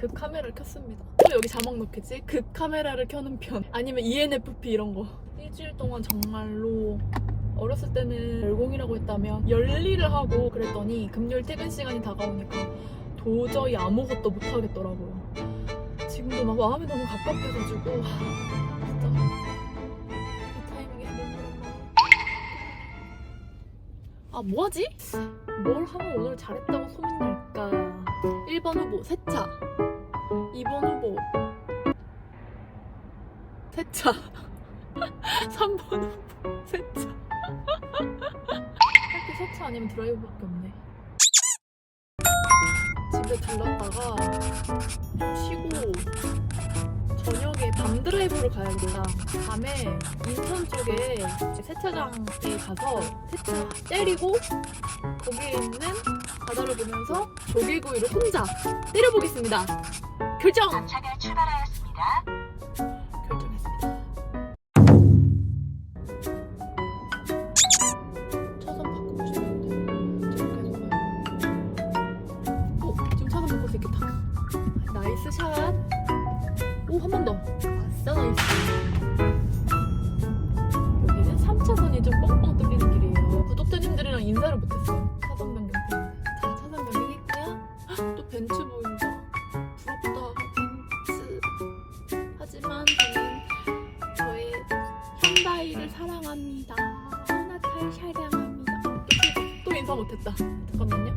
그 카메라를 켰습니다. 또 여기 자막 넣겠지? 그 카메라를 켜는 편. 아니면 ENFP 이런 거. 일주일 동안 정말로 어렸을 때는 열공이라고 했다면 열일을 하고 그랬더니 금요일 퇴근 시간이 다가오니까 도저히 아무것도 못 하겠더라고요. 지금도 막 마음이 너무 갑갑해가지고 하, 진짜 이 타이밍에 너무 아 뭐하지? 뭘 하면 오늘 잘했다고 소문이 날까? 1번 후보 세차 2번 후보. 세차. 3번 후보. 세차. 할 게 세차 아니면 드라이브밖에 없네. 집에 들렀다가 좀 쉬고 저녁에 밤 드라이브를 가야겠다 밤에 인천 쪽에 세차장에 가서 세차 때리고 거기에 있는 바다를 보면서 조개구이를 혼자 때려보겠습니다. 결정! 전차가 출발하였습니다. 구독자님들이랑 인사를 못했어요. 차선 변경 때문에. 자, 차선 변경했고요. 헉, 또 벤츠 보인다. 부럽다, 벤츠. 하지만 저는 저의 현다이를 사랑합니다. 소나타를 사랑합니다. 또 인사 못했다. 잠깐만요.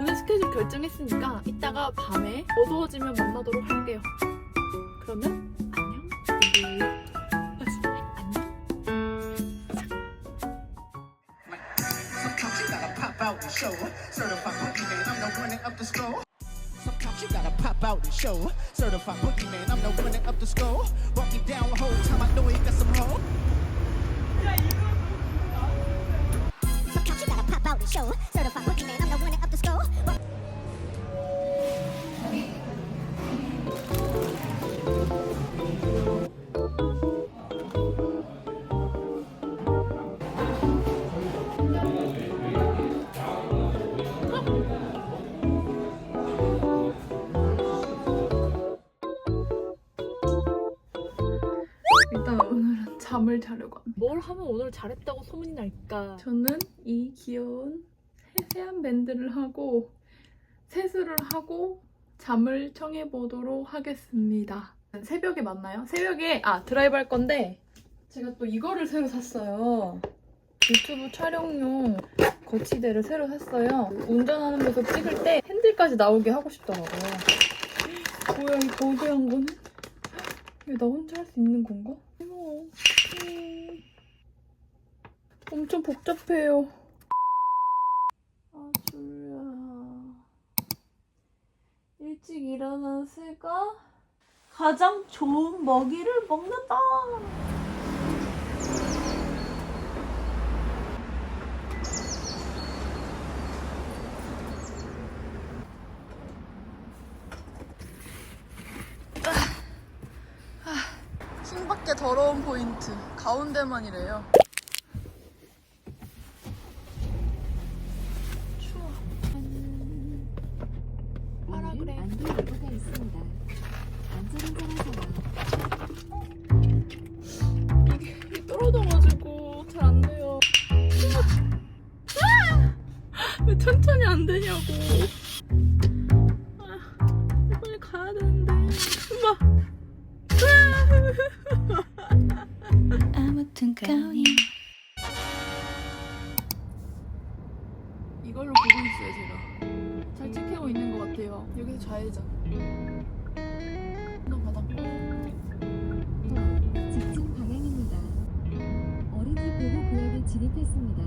오늘 스케줄 결정했으니까 이따가 밤에 어두워지면 만나도록 할게요. Show. Certified boogeyman, I'm the running up the score. Sometimes you gotta pop out and show. Certified boogeyman, I'm the running up the score. Walking down the whole time, I know he got some hoe. Sometimes you gotta pop out and show. Certified boogeyman, I'm the one that up the score. 잠을 자려고 합니다. 뭘 하면 오늘 잘했다고 소문이 날까? 저는 이 귀여운 세세한 밴드를 하고 세수를 하고 잠을 청해 보도록 하겠습니다. 새벽에 만나요? 새벽에 아 드라이브 할 건데 제가 또 이거를 새로 샀어요. 유튜브 촬영용 거치대를 새로 샀어요. 운전하는 모습 찍을 때 핸들까지 나오게 하고 싶더라고요. 뭐야 이 거대한 거는? 이거 나 혼자 할 수 있는 건가? 어머, 음, 엄청 복잡해요. 아, 졸려. 일찍 일어난 새가 가장 좋은 먹이를 먹는다. 킹밖에 더러운 포인트 가운데만이래요 안전 예보가 있습니다. 안전운전하세요. 이게 떨어져가지고 잘 안 돼요 아! 왜 천천히 안 되냐고 좌회전 한번 받았고 직진 방향입니다. 어린이 보호 구역에 진입했습니다.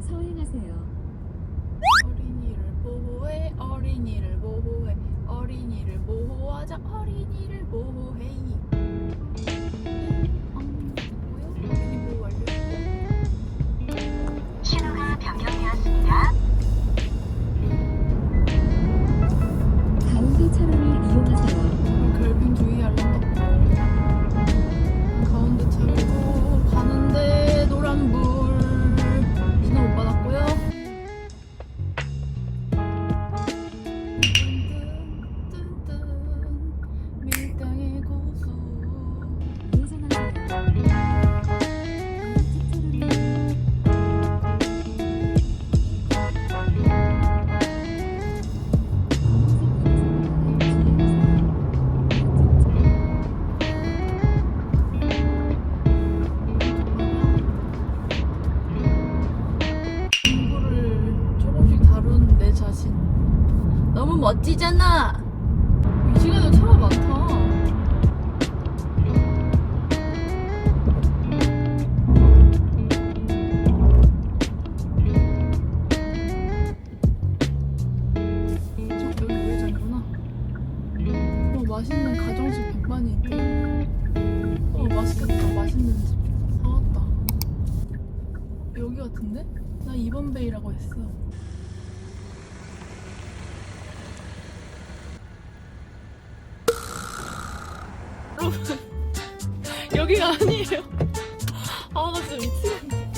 서행하세요. 어린이를 보호해 어린이를 보호해 어린이를 보호하자 어린이를 보호해 너무 멋지잖아. 여러분 여기가 아니에요. 아나 진짜 미치겠네.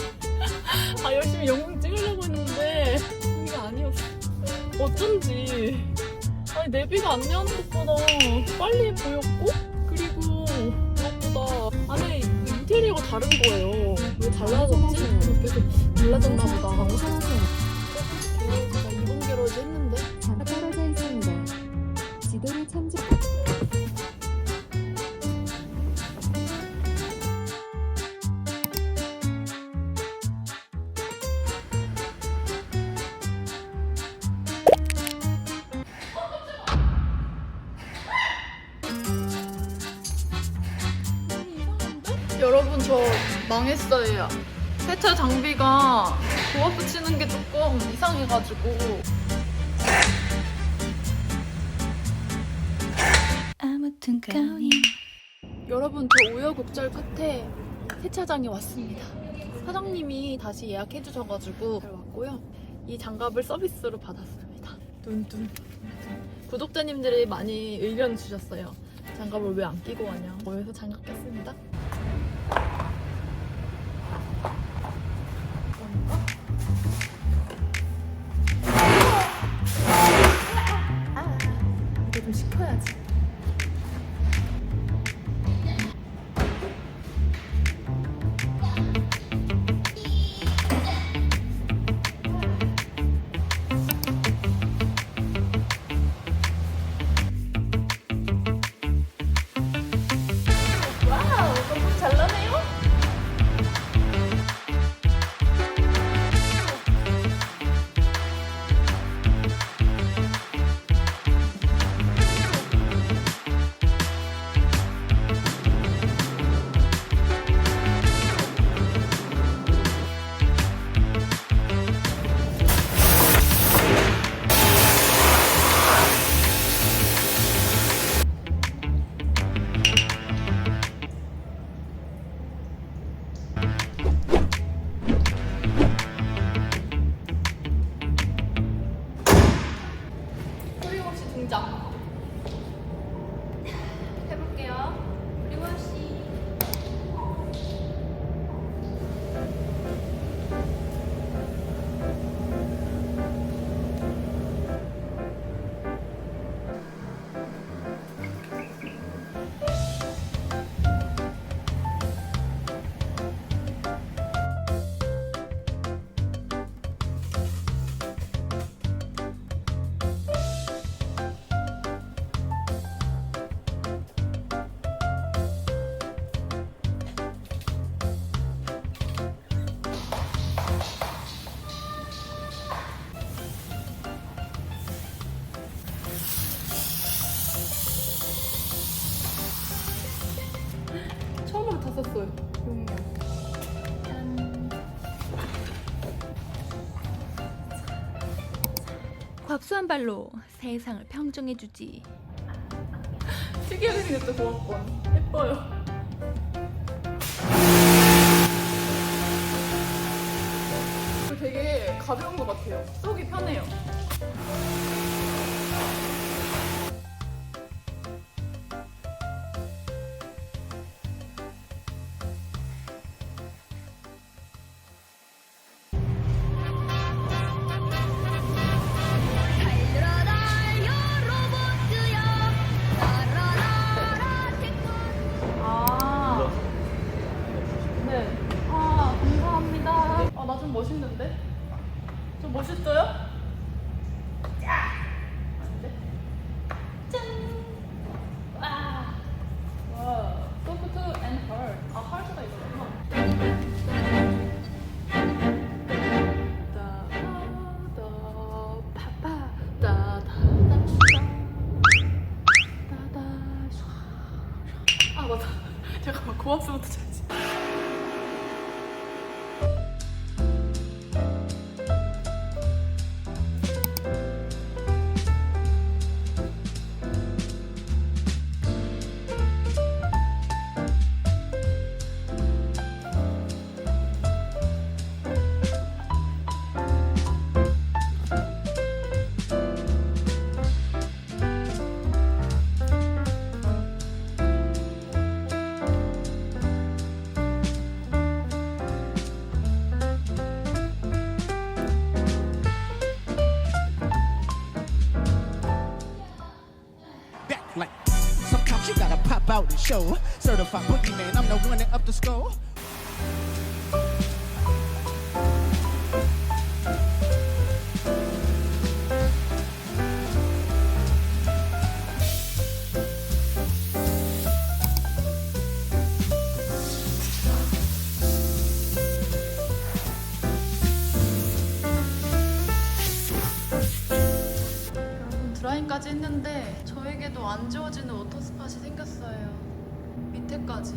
아 열심히 영상 찍으려고 했는데 여기가 아니었어. 어쩐지 아니 내비가 안내하는 것보다 빨리 보였고 그리고 무엇보다 안에 인테리어가 다른 거예요. 왜 달라졌지? 계속 달라졌나 보다. 정상하세요. 제가 이번 개로지 했는데 자가 떨어져 있습니다. 지도를 참조. 망했어요. 세차 장비가 도어 붙이는 게 조금 이상해가지고 아무튼 간에 여러분 저 우여곡절 끝에 세차장에 왔습니다. 사장님이 다시 예약해 주셔가지고 잘 왔고요. 이 장갑을 서비스로 받았습니다. 뚠뚠. 구독자님들이 많이 의견 주셨어요. 장갑을 왜 안 끼고 왔냐. 그래서 장갑 꼈습니다. 곽수한 발로 세상을 평정해주지 특이하게 생겼다 고압권. 예뻐요. 되게 가벼운 것 같아요. 쏘기 편해요. 고압수부터 잘 show. Certified boogeyman, I'm the one that up the score. 드라잉까지 했는데 저에게도 안 지워지는 워터스팟이 생겼어요. 밑에까지.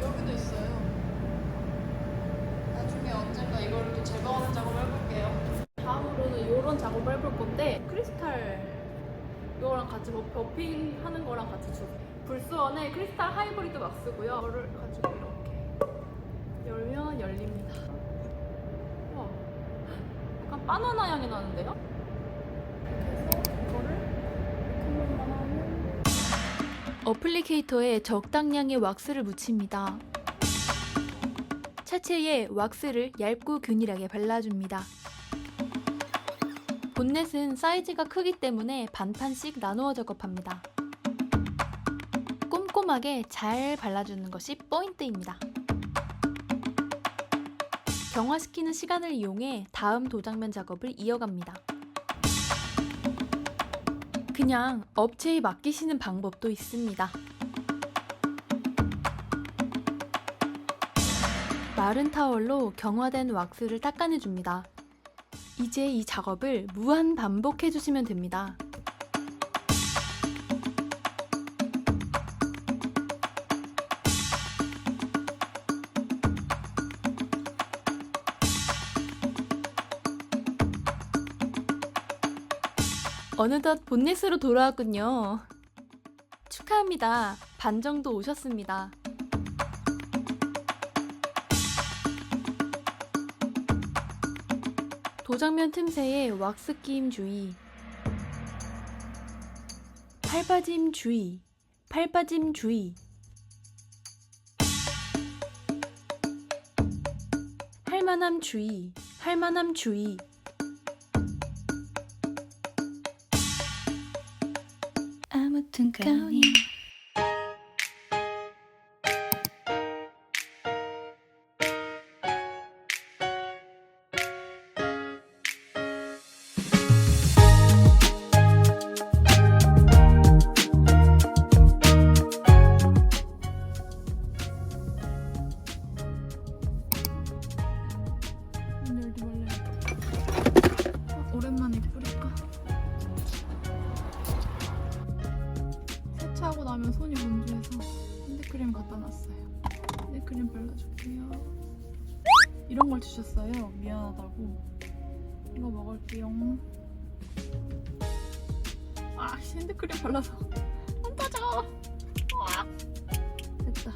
여기도 있어요. 나중에 언젠가 이거를 또 제거하는 작업을 해볼게요. 다음으로는 이런 작업을 해볼 건데 크리스탈 이거랑 같이 뭐 버핑 하는 거랑 같이 주세요. 불스원의 크리스탈 하이브리드 왁스고요. 이거를 가지고 이렇게 열면 열립니다. 우와, 약간 바나나 향이 나는데요? 어플리케이터에 적당량의 왁스를 묻힙니다. 차체에 왁스를 얇고 균일하게 발라줍니다. 본넷은 사이즈가 크기 때문에 반판씩 나누어 작업합니다. 꼼꼼하게 잘 발라주는 것이 포인트입니다. 경화시키는 시간을 이용해 다음 도장면 작업을 이어갑니다. 그냥 업체에 맡기시는 방법도 있습니다. 마른 타월로 경화된 왁스를 닦아내줍니다. 이제 이 작업을 무한 반복해주시면 됩니다. 어느덧 본넷으로 돌아왔군요. 축하합니다. 반 정도 오셨습니다. 도장면 틈새에 왁스 끼임 주의. 팔빠짐 주의. 팔빠짐 주의. 할만함 주의. 할만함 주의. 아무튼 아, 핸드크림 발라서 안 터져. 아, 됐다.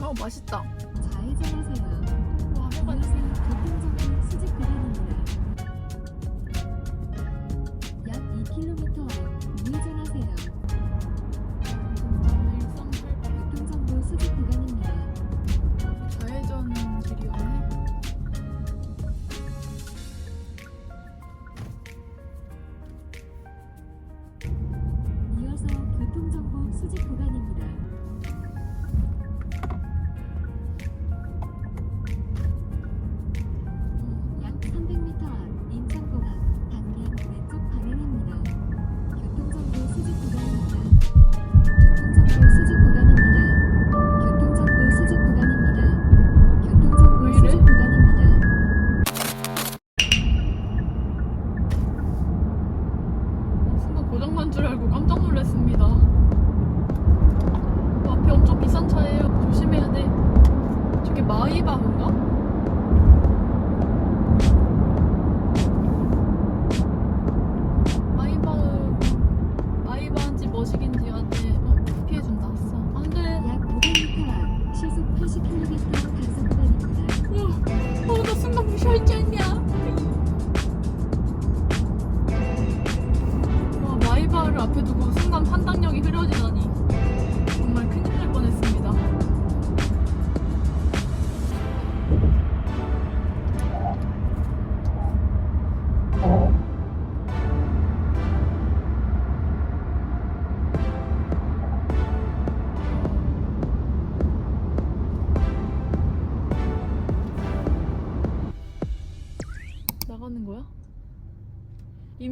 어, 어 맛있다. 좌회전하세요.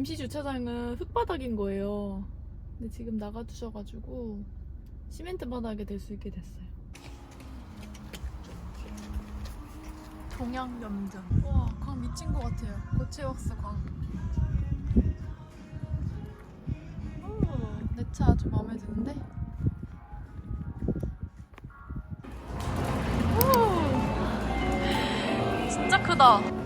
임시 주차장은 흙바닥인 거예요. 근데 지금 나가주셔가지고 시멘트 바닥에 될 수 있게 됐어요. 동양 염전. 와, 광 미친 것 같아요. 고체 왁스 광. 내 차 아주 마음에 드는데? 오! 진짜 크다.